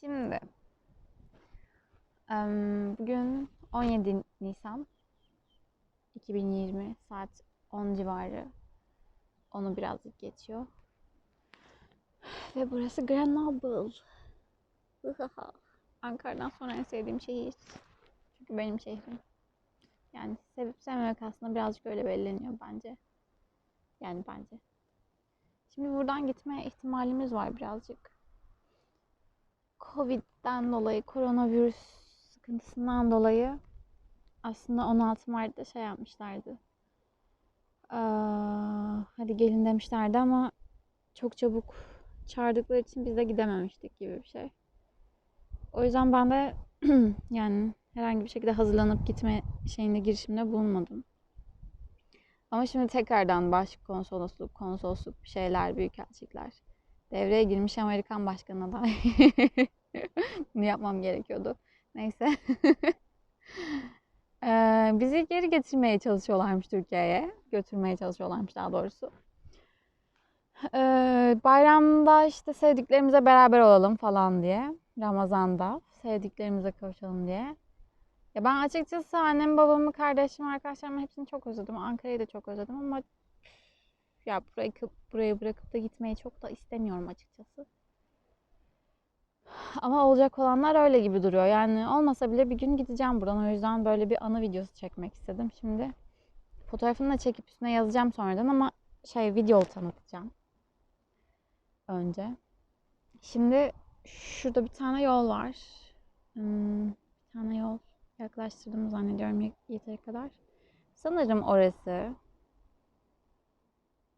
Şimdi bugün 17 Nisan 2020 saat 10 civarı. Onu birazcık geçiyor. Ve burası Grenoble. Ankara'dan sonra en sevdiğim şehir. Çünkü benim şehrim. Yani sevip sevmemek aslında birazcık öyle belleniyor bence. Yani bence. Şimdi buradan gitme ihtimalimiz var birazcık. Covid'den dolayı, koronavirüs sıkıntısından dolayı aslında 16 Mart'ta şey yapmışlardı. Aa, hadi gelin demişlerdi ama çok çabuk çağırdıkları için biz de gidememiştik gibi bir şey. O yüzden ben de yani herhangi bir şekilde hazırlanıp gitme şeyinde girişimde bulunmadım. Ama şimdi tekrardan başkonsolosluk, konsolosluk bir şeyler, büyükelçilikler devreye girmiş Amerikan başkanına da bunu yapmam gerekiyordu. Neyse. Ee, bizi geri getirmeye çalışıyorlarmış Türkiye'ye. Götürmeye çalışıyorlarmış daha doğrusu. Ee, bayramda işte sevdiklerimize beraber olalım falan diye. Ramazan'da sevdiklerimize kavuşalım diye. Ya ben açıkçası annem, babamı, kardeşimi, arkadaşlarımı hepsini çok özledim. Ankara'yı da çok özledim ama ya burayı, burayı bırakıp da gitmeyi çok da istemiyorum açıkçası. Ama olacak olanlar öyle gibi duruyor. Yani olmasa bile bir gün gideceğim buradan. O yüzden böyle bir anı videosu çekmek istedim. Şimdi fotoğrafını da çekip üstüne yazacağım sonradan ama şey video tanıtacağım. Önce. Şimdi şurada bir tane yol var. Hmm, bir tane yol yaklaştırdım zannediyorum yeteri kadar. Sanırım orası.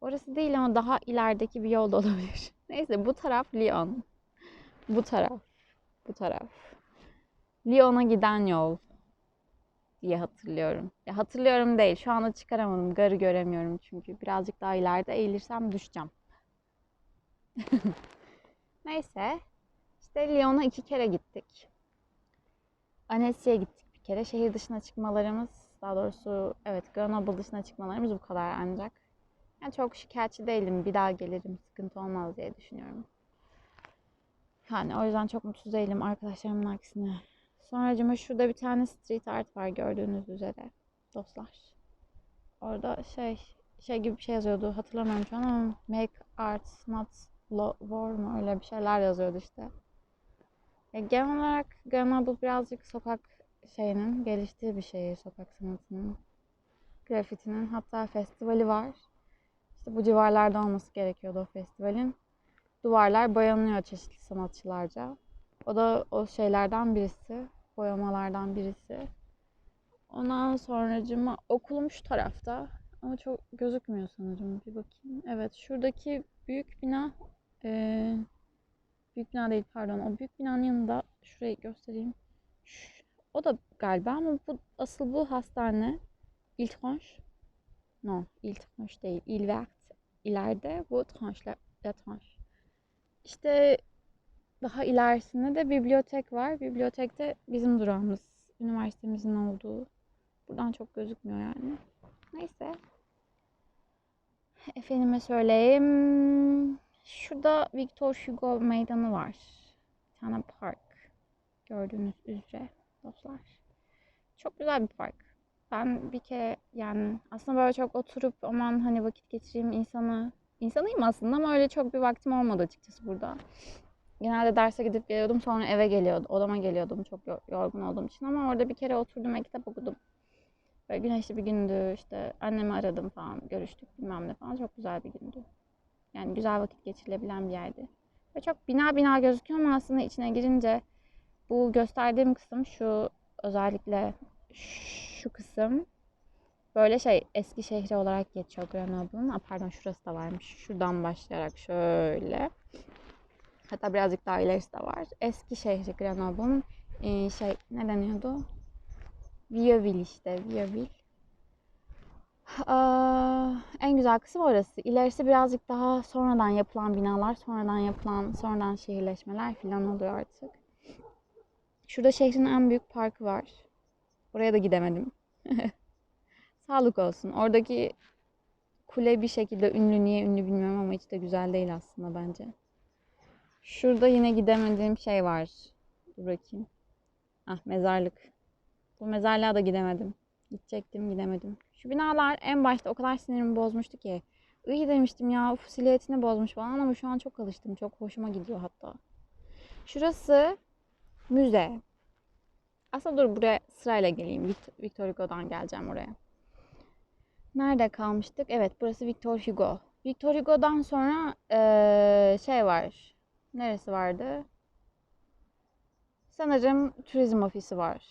Orası değil ama daha ilerideki bir yol da olabilir. Neyse bu taraf Lyon. Bu taraf. Bu taraf. Lyon'a giden yol diye hatırlıyorum. Ya hatırlıyorum değil. Şu anda çıkaramadım. Garı göremiyorum çünkü. Birazcık daha ileride eğilirsem düşeceğim. Neyse. İşte Lyon'a iki kere gittik. Annecya'ya gittik bir kere. Şehir dışına çıkmalarımız, daha doğrusu evet Grenoble dışına çıkmalarımız bu kadar ancak. Yani çok şikayetçi değilim. Bir daha gelirim. Sıkıntı olmaz diye düşünüyorum. Yani o yüzden çok mutsuz değilim arkadaşlarımın aksine. Sonracıma şurada bir tane street art var gördüğünüz üzere. Dostlar. Orada şey şey gibi bir şey yazıyordu. Hatırlamıyorum şu an ama make art not war mu öyle bir şeyler yazıyordu işte. Ya genel olarak Grenoble birazcık sokak şeyinin geliştiği bir şehir. Sokak sanatının. Grafitinin. Hatta festivali var. İşte bu civarlarda olması gerekiyordu o festivalin duvarlar boyanıyor çeşitli sanatçılarca. O da o şeylerden birisi. Boyamalardan birisi. Ondan sonracıma okulum şu tarafta. Ama çok gözükmüyor sanırım. Bir bakayım. Evet şuradaki büyük bina e, büyük bina değil pardon. O büyük binanın yanında şurayı göstereyim. Şu, o da galiba ama bu asıl bu hastane. İltranche. No, İltranche değil. İlvert. İleride bu tranche. La tranche. İşte daha ilerisinde de bibliotek var. Bibliotekte bizim durağımız, üniversitemizin olduğu. Buradan çok gözükmüyor yani. Neyse. Efendime söyleyeyim. Şurada Victor Hugo meydanı var. Bir tane park. Gördüğünüz üzere dostlar. Çok güzel bir park. Ben bir kere yani aslında böyle çok oturup aman hani vakit geçireyim insanı insanıyım aslında ama öyle çok bir vaktim olmadı açıkçası burada. Genelde derse gidip geliyordum sonra eve geliyordum. Odama geliyordum çok yorgun olduğum için ama orada bir kere oturdum ve kitap okudum. Böyle güneşli bir gündü işte annemi aradım falan görüştük bilmem ne falan çok güzel bir gündü. Yani güzel vakit geçirilebilen bir yerdi. Ve çok bina bina gözüküyor ama aslında içine girince bu gösterdiğim kısım şu özellikle şu kısım Böyle şey eski şehri olarak geçiyor Grenoble'ın. Pardon şurası da varmış. Şuradan başlayarak şöyle. Hatta birazcık daha ilerisi de var. Eski şehri Grenoble'ın ee, şey ne deniyordu? Vieux işte. Vieux Aa, en güzel kısım orası. İlerisi birazcık daha sonradan yapılan binalar, sonradan yapılan, sonradan şehirleşmeler falan oluyor artık. Şurada şehrin en büyük parkı var. Oraya da gidemedim. Sağlık olsun. Oradaki kule bir şekilde ünlü. Niye ünlü bilmiyorum ama hiç de güzel değil aslında bence. Şurada yine gidemediğim şey var. Dur bakayım. Ah mezarlık. Bu mezarlığa da gidemedim. Gidecektim gidemedim. Şu binalar en başta o kadar sinirimi bozmuştu ki. İyi demiştim ya uf silüetini bozmuş falan ama şu an çok alıştım. Çok hoşuma gidiyor hatta. Şurası müze. Aslında dur buraya sırayla geleyim. Vict- Victor Hugo'dan geleceğim oraya. Nerede kalmıştık? Evet burası Victor Hugo. Victor Hugo'dan sonra eee, şey var. Neresi vardı? Sanırım turizm ofisi var.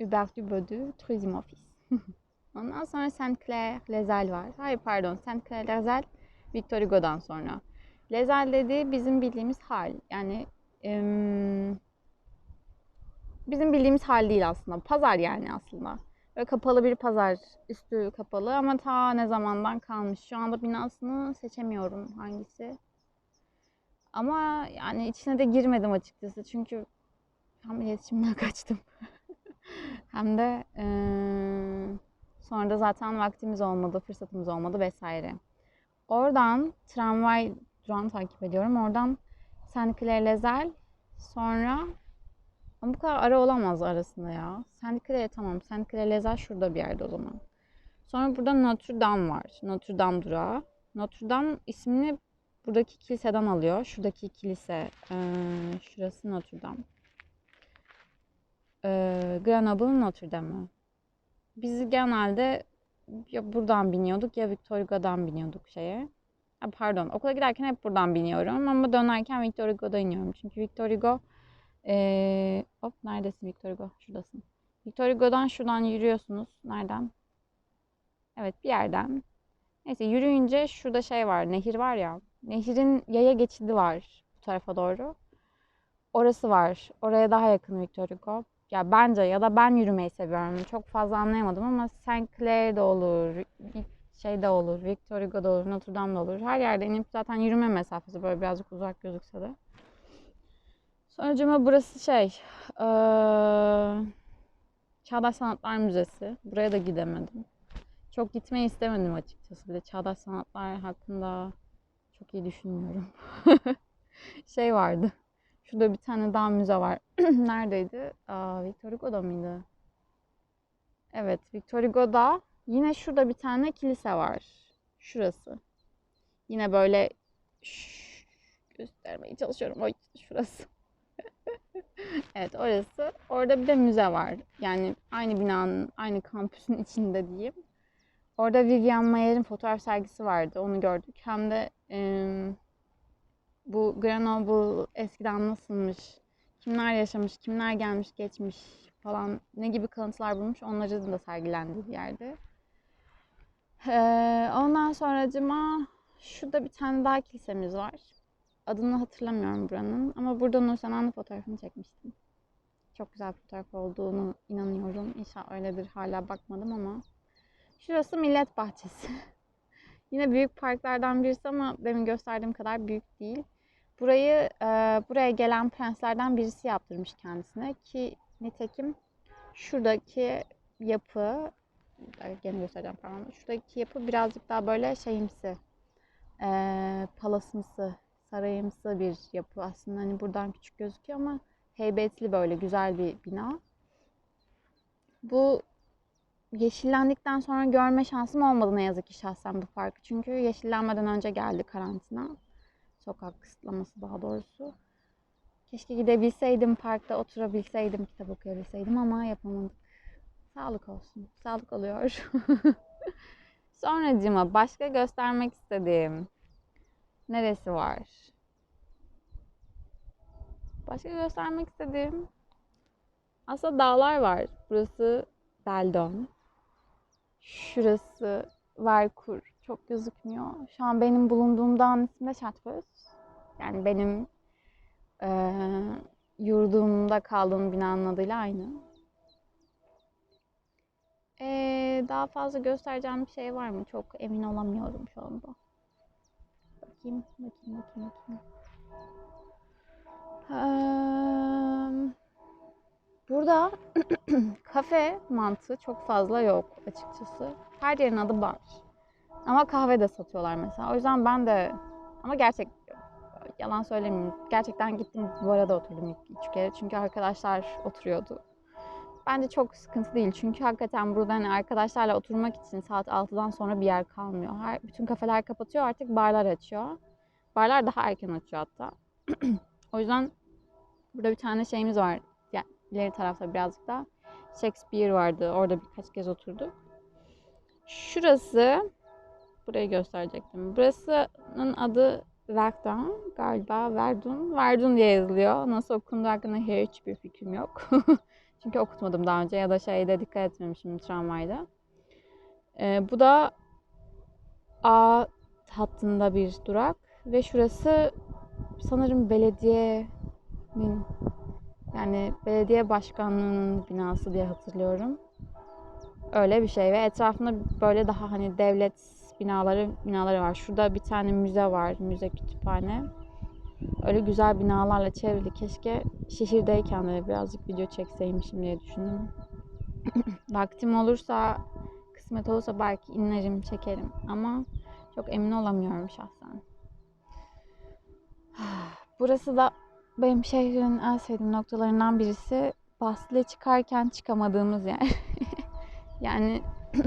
Hubert Dubodu turizm ofis. Ondan sonra Saint Clair Lezel var. Hayır pardon Saint Clair Lezel Victor Hugo'dan sonra. Lezel dediği bizim bildiğimiz hal. Yani em, bizim bildiğimiz hal değil aslında. Pazar yani aslında. Böyle kapalı bir pazar. Üstü kapalı ama ta ne zamandan kalmış. Şu anda binasını seçemiyorum hangisi. Ama yani içine de girmedim açıkçası. Çünkü hem iletişimden kaçtım. hem de eee, sonra da zaten vaktimiz olmadı, fırsatımız olmadı vesaire. Oradan tramvay durağını takip ediyorum. Oradan Saint Clair Lezel sonra ama bu kadar ara olamaz arasında ya. Clair tamam. Saint Clair Lezel şurada bir yerde o zaman. Sonra burada Notre Dame var. Notre Dame durağı. Notre Dame ismini buradaki kiliseden alıyor. Şuradaki kilise. eee, şurası Notre Dame. Eee Grenoble'ın Notre Dame'ı. Biz genelde ya buradan biniyorduk ya Victor Hugo'dan biniyorduk şeye. Ha, pardon okula giderken hep buradan biniyorum ama dönerken Victor Hugo'da iniyorum. Çünkü Victor Hugo eee, hop neredesin Victor Hugo? Şuradasın. Victor Hugo'dan şuradan yürüyorsunuz. Nereden? Evet bir yerden. Neyse yürüyünce şurada şey var. Nehir var ya. Nehirin yaya geçidi var bu tarafa doğru. Orası var. Oraya daha yakın Victor Hugo. Ya bence ya da ben yürümeyi seviyorum. Çok fazla anlayamadım ama Saint Clair de olur, şey de olur, Victor Hugo da olur, Notre Dame da olur. Her yerde inip zaten yürüme mesafesi böyle birazcık uzak gözükse de. Sonucuma burası şey, eee, Çağdaş Sanatlar Müzesi. Buraya da gidemedim. Çok gitmeyi istemedim açıkçası. Bir de Çağdaş Sanatlar hakkında çok iyi düşünmüyorum. Şey vardı. Şurada bir tane daha müze var. Neredeydi? Aa, Victor Hugo'da mıydı? Evet, Victor Hugo'da. Yine şurada bir tane kilise var. Şurası. Yine böyle Şşş, göstermeye çalışıyorum. Oy, şurası. Evet, orası. Orada bir de müze var. Yani aynı binanın, aynı kampüsün içinde diyeyim. Orada Vivian Mayer'in fotoğraf sergisi vardı. Onu gördük. Hem de em, bu Grenoble eskiden nasılmış, kimler yaşamış, kimler gelmiş geçmiş falan ne gibi kalıntılar bulmuş onların da sergilendiği bir yerde. Ee, ondan sonracıma şurada bir tane daha kilisemiz var. Adını hatırlamıyorum buranın ama burada Nur Senan'ın fotoğrafını çekmiştim. Çok güzel bir fotoğraf olduğunu inanıyorum. İnşallah öyledir hala bakmadım ama. Şurası Millet Bahçesi. Yine büyük parklardan birisi ama demin gösterdiğim kadar büyük değil. Burayı e, buraya gelen prenslerden birisi yaptırmış kendisine ki nitekim şuradaki yapı gene göstereceğim parmağımla. Şuradaki yapı birazcık daha böyle şeyimsi, e, palasımsı, sarayımsı bir yapı aslında. Hani buradan küçük gözüküyor ama heybetli böyle güzel bir bina. Bu yeşillendikten sonra görme şansım olmadı ne yazık ki şahsen bu parkı. Çünkü yeşillenmeden önce geldi karantina. Sokak kısıtlaması daha doğrusu. Keşke gidebilseydim parkta oturabilseydim, kitap okuyabilseydim ama yapamadık. Sağlık olsun. Sağlık oluyor. Sonracıma başka göstermek istediğim neresi var? Başka göstermek istediğim aslında dağlar var. Burası Beldon. Şurası Verkur. Çok gözükmüyor. Şu an benim bulunduğum dağın ismi de Şatböz. Yani benim eee yurdumda kaldığım binanın adıyla aynı. Ee, daha fazla göstereceğim bir şey var mı? Çok emin olamıyorum şu anda. Bakayım, bakayım, bakayım, bakayım. Burada kafe mantığı çok fazla yok açıkçası. Her yerin adı bar. Ama kahve de satıyorlar mesela. O yüzden ben de ama gerçek yalan söylemeyeyim. Gerçekten gittim bu arada oturdum ilk üç kere. Çünkü arkadaşlar oturuyordu. Bence çok sıkıntı değil. Çünkü hakikaten burada hani arkadaşlarla oturmak için saat 6'dan sonra bir yer kalmıyor. Her, bütün kafeler kapatıyor artık barlar açıyor. Barlar daha erken açıyor hatta. o yüzden burada bir tane şeyimiz var. Yani ileri tarafta birazcık da Shakespeare vardı. Orada birkaç kez oturduk. Şurası burayı gösterecektim. Burasının adı Verdun galiba. Verdun. Verdun diye yazılıyor. Nasıl okunduğu hakkında hiçbir fikrim yok. Çünkü okutmadım daha önce ya da şeyde dikkat etmemişim tramvayda. Ee, bu da A hattında bir durak ve şurası sanırım belediyenin yani belediye başkanlığının binası diye hatırlıyorum. Öyle bir şey ve etrafında böyle daha hani devlet binaları binaları var. Şurada bir tane müze var, müze kütüphane. Öyle güzel binalarla çevrili. Keşke şehirdeyken de birazcık video çekseymişim diye düşündüm. Vaktim olursa, kısmet olursa belki inerim, çekerim. Ama çok emin olamıyorum şahsen. Burası da benim şehrin en sevdiğim noktalarından birisi. Bastille çıkarken çıkamadığımız yer. yani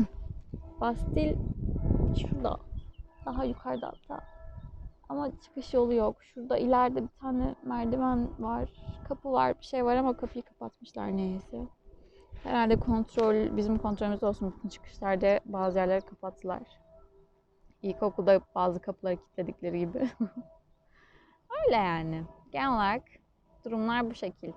Bastil şurada. Daha yukarıda hatta. Ama çıkış yolu yok. Şurada ileride bir tane merdiven var. Kapı var, bir şey var ama kapıyı kapatmışlar neyse. Herhalde kontrol, bizim kontrolümüz olsun. Bütün çıkışlarda bazı yerleri kapattılar. İlkokulda bazı kapıları kilitledikleri gibi. Öyle yani. Genel olarak durumlar bu şekil.